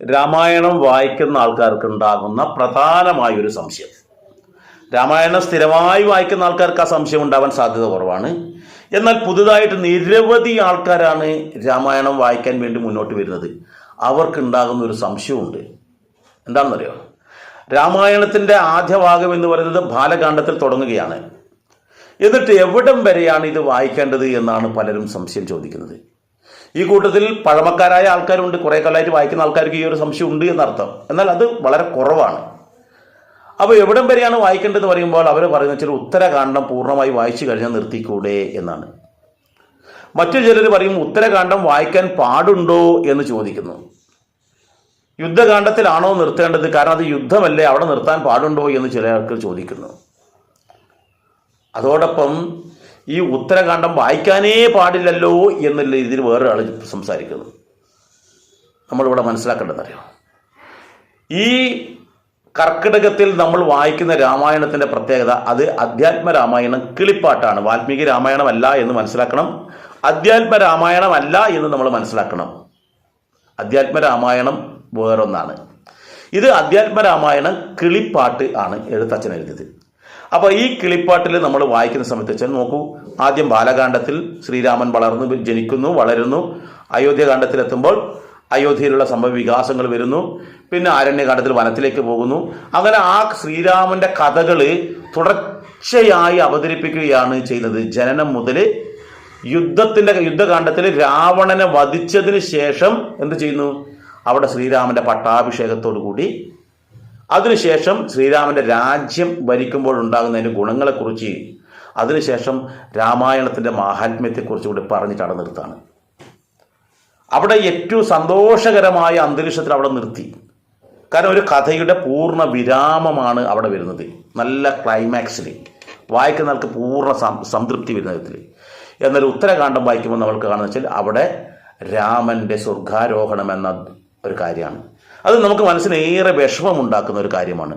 രാമായണം വായിക്കുന്ന ആൾക്കാർക്ക് ഉണ്ടാകുന്ന പ്രധാനമായൊരു സംശയം. രാമായണം സ്ഥിരമായി വായിക്കുന്ന ആൾക്കാർക്ക് ആ സംശയം ഉണ്ടാവാൻ സാധ്യത കുറവാണ്. എന്നാൽ പുതുതായിട്ട് നിരവധി ആൾക്കാരാണ് രാമായണം വായിക്കാൻ വേണ്ടി മുന്നോട്ട് വരുന്നത്. അവർക്കുണ്ടാകുന്ന ഒരു സംശയമുണ്ട്. എന്താണെന്നറിയോ? രാമായണത്തിന്റെ ആദ്യ ഭാഗം എന്ന് പറയുന്നത് ബാലകാണ്ഡത്തിൽ തുടങ്ങുകയാണ്. എന്നിട്ട് എവിടം വരെയാണ് ഇത് വായിക്കേണ്ടത് എന്നാണ് പലരും സംശയം ചോദിക്കുന്നത്. ഈ കൂട്ടത്തിൽ പഴമക്കാരായ ആൾക്കാരുണ്ട്. കുറേ കാലമായിട്ട് വായിക്കുന്ന ആൾക്കാർക്ക് ഈ ഒരു സംശയം ഉണ്ട് എന്നർത്ഥം. എന്നാൽ അത് വളരെ കുറവാണ്. അപ്പോൾ എവിടം വരെയാണ് വായിക്കേണ്ടതെന്ന് പറയുമ്പോൾ അവർ പറയുന്ന വെച്ചാൽ ഉത്തരകാന്ഡം പൂർണമായി വായിച്ചു കഴിഞ്ഞാൽ നിർത്തിക്കൂടെ എന്നാണ്. മറ്റു ചിലർ പറയും ഉത്തരകാന്ഡം വായിക്കാൻ പാടുണ്ടോ? എന്ന് ചോദിക്കുന്നു. യുദ്ധകാന്ഡത്തിലാണോ നിർത്തേണ്ടത്? കാരണം അത് യുദ്ധമല്ലേ അവിടെ നിർത്താൻ പാടുണ്ടോ എന്ന് ചിലർക്ക് ചോദിക്കുന്നു. അതോടൊപ്പം ഈ ഉത്തരകാന്ഡം വായിക്കാനേ പാടില്ലല്ലോ എന്നുള്ള രീതിയിൽ വേറെ ആൾ സംസാരിക്കുന്നു. നമ്മളിവിടെ മനസ്സിലാക്കേണ്ടതറിയോ? ഈ കർക്കിടകത്തിൽ നമ്മൾ വായിക്കുന്ന രാമായണത്തിന്റെ പ്രത്യേകത അത് അധ്യാത്മ രാമായണം കിളിപ്പാട്ടാണ്. വാൽമീകി രാമായണമല്ല എന്ന് മനസ്സിലാക്കണം. അധ്യാത്മ രാമായണമല്ല എന്ന് നമ്മൾ മനസ്സിലാക്കണം. അധ്യാത്മ രാമായണം വേറൊന്നാണ്. ഇത് അധ്യാത്മ രാമായണം കിളിപ്പാട്ട് ആണ് എഴുത്തച്ഛൻ എഴുതിയത്. അപ്പോൾ ഈ കിളിപ്പാട്ടിൽ നമ്മൾ വായിക്കുന്ന സമയത്ത് വെച്ചാൽ നോക്കൂ ആദ്യം ബാലകാന്ഡത്തിൽ ശ്രീരാമൻ വളർന്നു ജനിക്കുന്നു വളരുന്നു. അയോധ്യകാണ്ഡത്തിലെത്തുമ്പോൾ അയോധ്യയിലുള്ള സംഭവ വികാസങ്ങൾ വരുന്നു. പിന്നെ ആരണ്യകാന്ഡത്തിൽ വനത്തിലേക്ക് പോകുന്നു. അങ്ങനെ ആ ശ്രീരാമന്റെ കഥകൾ തുടർച്ചയായി അവതരിപ്പിക്കുകയാണ് ചെയ്യുന്നത് ജനനം മുതൽ യുദ്ധത്തിന്റെ യുദ്ധകാന്ഡത്തിൽ രാവണനെ വധിച്ചതിന് ശേഷം എന്ത് ചെയ്യുന്നു? അവിടെ ശ്രീരാമന്റെ പട്ടാഭിഷേകത്തോടു കൂടി അതിനുശേഷം ശ്രീരാമന്റെ രാജ്യം ഭരിക്കുമ്പോൾ ഉണ്ടാകുന്നതിന്റെ ഗുണങ്ങളെക്കുറിച്ച് അതിനുശേഷം രാമായണത്തിന്റെ മാഹാത്മ്യത്തെക്കുറിച്ച് കൂടി പറഞ്ഞിട്ട് അവിടെ നിർത്താണ് അവിടെ ഏറ്റവും സന്തോഷകരമായ അന്തരീക്ഷത്തിൽ അവിടെ നിർത്തി. കാരണം ഒരു കഥയുടെ പൂർണ വിരാമമാണ് അവിടെ വരുന്നത്. നല്ല ക്ലൈമാക്സിൽ വായിക്കുന്ന ആൾക്ക് പൂർണ സംതൃപ്തി വരുന്ന വിധത്തിൽ എന്നാൽ ഉത്തരകാന്ഡം വായിക്കുമ്പോൾ നമ്മൾക്ക് കാണുന്ന വെച്ചാൽ അവിടെ രാമന്റെ സ്വർഗാരോഹണം എന്ന ഒരു കാര്യമാണ്. അത് നമുക്ക് മനസ്സിന് ഏറെ വിഷമമുണ്ടാക്കുന്ന ഒരു കാര്യമാണ്.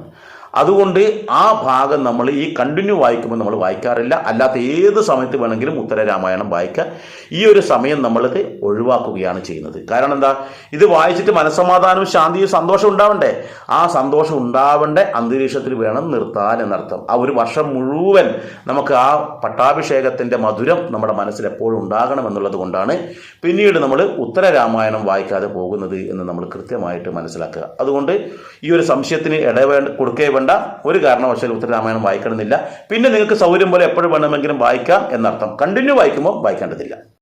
അതുകൊണ്ട് ആ ഭാഗം നമ്മൾ ഈ കണ്ടിന്യൂ വായിക്കുമ്പോൾ നമ്മൾ വായിക്കാറില്ല. അല്ലാത്ത ഏത് സമയത്ത് വേണമെങ്കിലും ഉത്തര രാമായണം വായിക്കുക ഈ ഒരു സമയം നമ്മളത് ഒഴിവാക്കുകയാണ് ചെയ്യുന്നത്. കാരണം എന്താ? ഇത് വായിച്ചിട്ട് മനസ്സമാധാനവും ശാന്തിയും സന്തോഷം ഉണ്ടാവണ്ടേ? ആ സന്തോഷം ഉണ്ടാവേണ്ട അന്തരീക്ഷത്തിൽ വേണം നിർത്താൻ എന്നർത്ഥം. ആ ഒരു വർഷം മുഴുവൻ നമുക്ക് ആ പട്ടാഭിഷേകത്തിന്റെ മധുരം നമ്മുടെ മനസ്സിൽ എപ്പോഴും ഉണ്ടാകണം എന്നുള്ളത് കൊണ്ടാണ് പിന്നീട് നമ്മൾ ഉത്തര രാമായണം വായിക്കാതെ പോകുന്നത് എന്ന് നമ്മൾ കൃത്യമായിട്ട് മനസ്സിലാക്കുക. അതുകൊണ്ട് ഈ ഒരു സംശയത്തിന് ഇടവേ കൊടുക്കേ വേണ്ട ഒരു കാരണവശാലും ഉത്തരരാമായണം വായിക്കണമെന്നില്ല. പിന്നെ നിങ്ങൾക്ക് സൗകര്യം പോലെ എപ്പോഴും വേണമെങ്കിലും വായിക്കാം എന്നർത്ഥം. കണ്ടിന്യൂ വായിക്കുമ്പോൾ വായിക്കേണ്ടതില്ല.